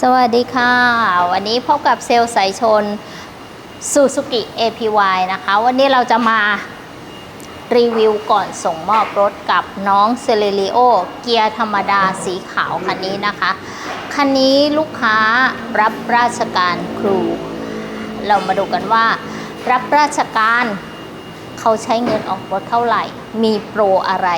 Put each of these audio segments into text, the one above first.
สวัสดีค่ะ วันนี้พบกับเซลล์สายชน Suzuki APY นะคะ วันนี้เราจะมารีวิวก่อนส่งมอบรถกับน้องเซเล r ิโอเกียร์ธรรมดาสีขาวคันนี้นะคะ คันนี้ลูกค้ารับราชการครู เรามาดูกันว่า รับราชการเขาใช้เงินออกรถเท่าไหร่ มีโปรอะไร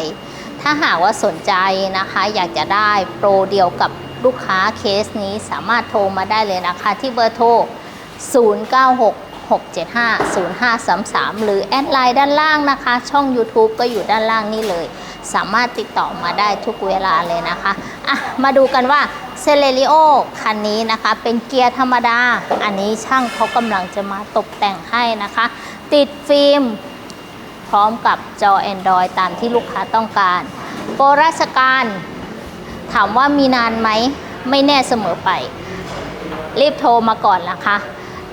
ถ้าหากว่าสนใจนะคะ อยากจะได้โปรเดียวกับ ลูกค้าเคสนี้สามารถโทรมาได้เลยนะคะ ที่เบอร์โทร 0966750533 หรือแอดไลน์ด้านล่างนะคะ ช่อง YouTube ก็อยู่ด้านล่างนี่เลย สามารถติดต่อมาได้ทุกเวลาเลยนะคะอะมาดูกันว่าเซเล r ิโอคันนี้นะคะ เป็นเกียร์ธรรมดา อันนี้ช่างเขากำลังจะมาตกแต่งให้นะคะ ติดฟิล์มพร้อมกับจอ Android ตามที่ลูกค้าต้องการ โปรราชการ ถามว่ามีนานไหมไม่แน่เสมอไป รีบโทรมาก่อนนะคะ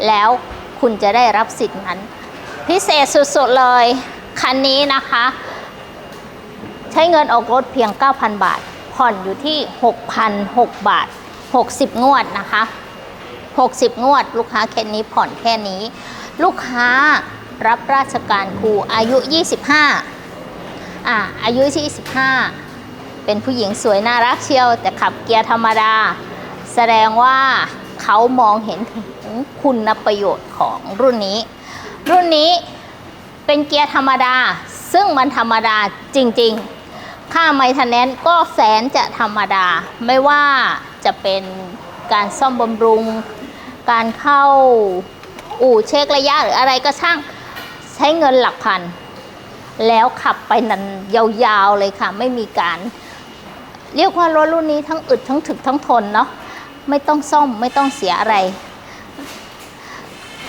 แล้วคุณจะได้รับสิทธิ์นั้น พิเศษสุดๆเลย คันนี้นะคะ ใช้เงินออกรถเพียง 9,000 บาท ผ่อนอยู่ที่ 6,006 บาท 60 งวดนะคะ 60 งวด ลูกค้าแค่นี้ผ่อนแค่นี้ ลูกค้ารับราชการครูอายุ 25อ่าอายุ 25 เป็นผู้หญิงสวยน่ารักเชียวแต่ขับเกียร์ธรรมดา แสดงว่าเขามองเห็นถึงคุณประโยชน์ของรุ่นนี้ รุ่นนี้เป็นเกียร์ธรรมดา ซึ่งมันธรรมดาจริงๆ ค่าไมทนแนนก็แสนจะธรรมดา ไม่ว่าจะเป็นการซ่อมบำรุง การเข้าอู่เช็คระยะหรืออะไรก็ช่างใช้เงินหลักพัน แล้วขับไปนันยาวๆเลยค่ะ ไม่มีการ เรียกว่ารถรุ่นนี้ทั้งอึดทั้งถึกทั้งทนเนาะไม่ต้องซ่อมไม่ต้องเสียอะไร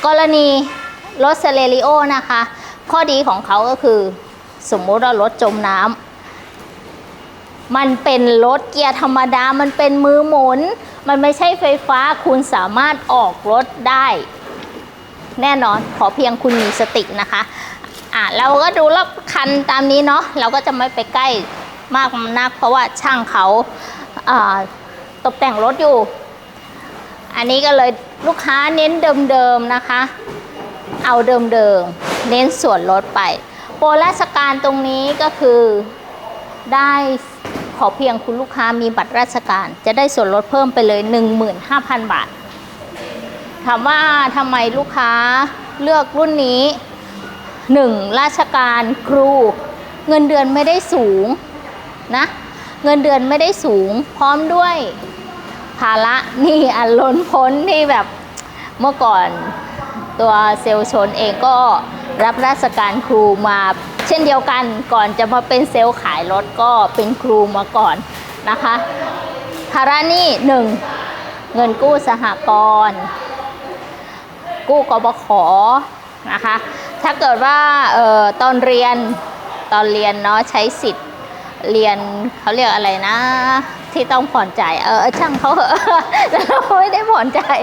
กรณีรถเซเลริโอนะคะ ข้อดีของเขาก็คือ สมมุติว่ารถจมน้ำมันเป็นรถเกียร์ธรรมดา มันเป็นมือหมุน มันไม่ใช่ไฟฟ้าคุณสามารถออกรถได้ แน่นอนขอเพียงคุณมีสตินะคะ อะเราก็ดูรอบคันตามนี้เนาะเราก็จะไม่ไปใกล้ มากนัก เพราะว่าช่างเขาอ่าตกแต่งรถอยู่ อันนี้ก็เลยลูกค้าเน้นเดิมๆนะคะ เอาเดิมๆเน้นส่วนลดไป โปรราชการตรงนี้ก็คือได้ขอเพียงคุณลูกค้ามีบัตรราชการ จะได้ส่วนลดเพิ่มไปเลย 15,000 บาท ถามว่าทำไมลูกค้าเลือกรุ่นนี้ 1. ราชการครู เงินเดือนไม่ได้สูง นะ เงินเดือนไม่ได้สูงพร้อมด้วย ภาระหนี่อันล้นพ้นที่แบบเมื่อก่อนตัวเซลล์ชนเองก็รับราชการครูมาเช่นเดียวกันก่อนจะมาเป็นเซลล์ขายรถก็เป็นครูมาก่อนนะคะภาระหนี้หนึ่งเงินกู้สหกรณ์กู้กบขนะคะ ถ้าเกิดว่าเอ่อตอนเรียนตอนเรียนเนาะใช้สิทธิ์ เรียนเขาเรียกอะไรนะ ที่ต้องผ่อนจ่ายเออช่างเขาเหอะแต่เราไม่ได้ผ่อนจ่าย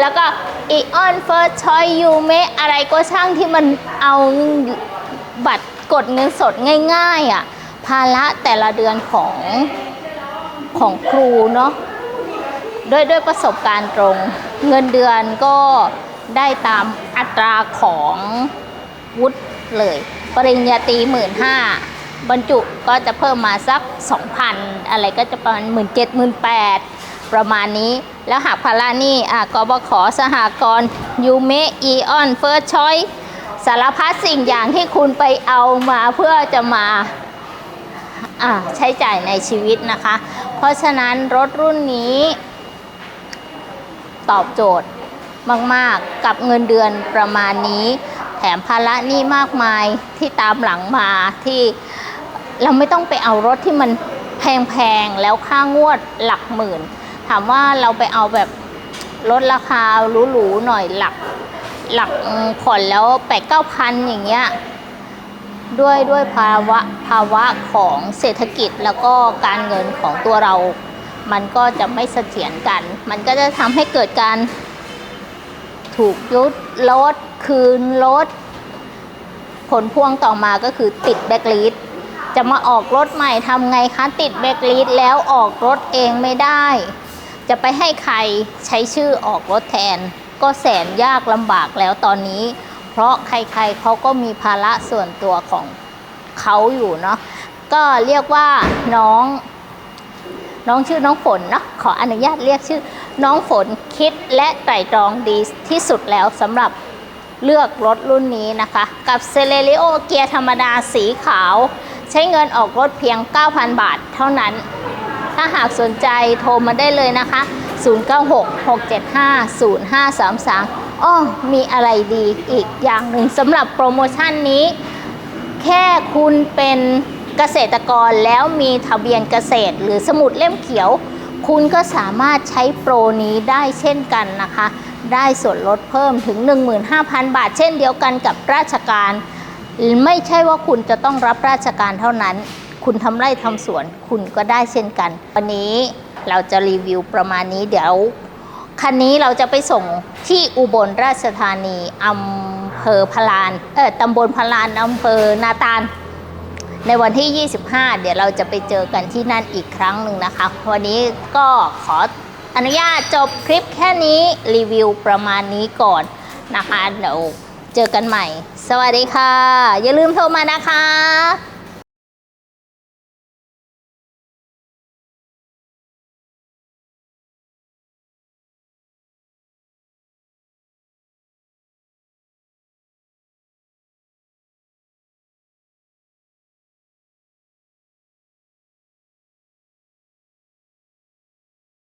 แล้วก็อีออนเฟิร์สชอยยูเมอะไรก็ช่างที่มันเอาบัตรกดเงินสดง่ายๆอะ่ะภาระแต่ละเดือนของของครูเนาะด้วยด้วยประสบการณ์ตรง เงินเดือนก็ได้ตามอัตราของวุฒิเลย ปริญญาตรีหมื่นห้า บรรจุก็จะเพิ่มมาสัก 2,000 อะไรก็จะประมาณ 1 7 0 0 0 1ประมาณนี้ แล้วหากภาระนี่อะกบขสหกรณ์ยูเมอีออนเฟิร์สชอยสารพัดสิ่งอย่างที่คุณไปเอามาเพื่อจะมาอะใช้จ่ายในชีวิตนะคะ เพราะฉะนั้นรถรุ่นนี้ ตอบโจทย์มาก ๆ กับเงินเดือนประมาณนี้ แถมภาระหนี้มากมายที่ตามหลังมาที่เราไม่ต้องไปเอารถที่มันแพงๆ แล้วค่างวดหลักหมื่น ถามว่าเราไปเอาแบบลดราคาหรูๆหน่อยหลักหลักผ่อนแล้วแปดเก้าพันอย่างเงี้ยด้วยด้วยภาวะภาวะของเศรษฐกิจแล้วก็การเงินของตัวเรา มันก็จะไม่เสถียรกัน มันก็จะทำให้เกิดการถูกยุดรถ คืนรถ ผลพวงต่อมาก็คือติดแบล็คลิสต์จะมาออกรถใหม่ทำไงคะ ติดแบล็คลิสต์แล้วออกรถเองไม่ได้ จะไปให้ใครใช้ชื่อออกรถแทน ก็แสนยากลำบากแล้วตอนนี้ เพราะใครๆเขาก็มีภาระส่วนตัวของเขาอยู่เนาะก็เรียกว่าน้องน้องชื่อน้องฝนเนาะขออนุญาตเรียกชื่อ น้องฝนคิดและไตร่ตรองดีที่สุดแล้วสำหรับ เลือกรถรุ่นนี้นะคะ กับเซเลริโอเกียร์ธรรมดาสีขาว ใช้เงินออกรถเพียง 9,000 บาทเท่านั้น ถ้าหากสนใจโทรมาได้เลยนะคะ 0966750533อ้อมีอะไรดีอีกอย่างหนึ่งสำหรับโปรโมชั่นนี้ แค่คุณเป็นเกษตรกรแล้วมีทะเบียนเกษตร หรือสมุดเล่มเขียว คุณก็สามารถใช้โปรนี้ได้เช่นกันนะคะ ได้ส่วนลดเพิ่มถึง 15,000 บาท เช่นเดียวกันกับราชการ ไม่ใช่ว่าคุณจะต้องรับราชการเท่านั้น คุณทำไร่ทำสวนคุณก็ได้เช่นกัน วันนี้เราจะรีวิวประมาณนี้เดี๋ยวคันนี้เราจะไปส่งที่อุบลราชธานีอำเภอพลานเออตำบลพลานอำเภอนาตาล ในวันที่ 25 เดี๋ยวเราจะไปเจอกันที่นั่นอีกครั้งหนึ่งนะคะ วันนี้ก็ขอ อนุญาตจบคลิปแค่นี้รีวิวประมาณนี้ก่อนนะคะเดี๋ยวเจอกันใหม่ สวัสดีค่ะ อย่าลืมโทรมานะคะ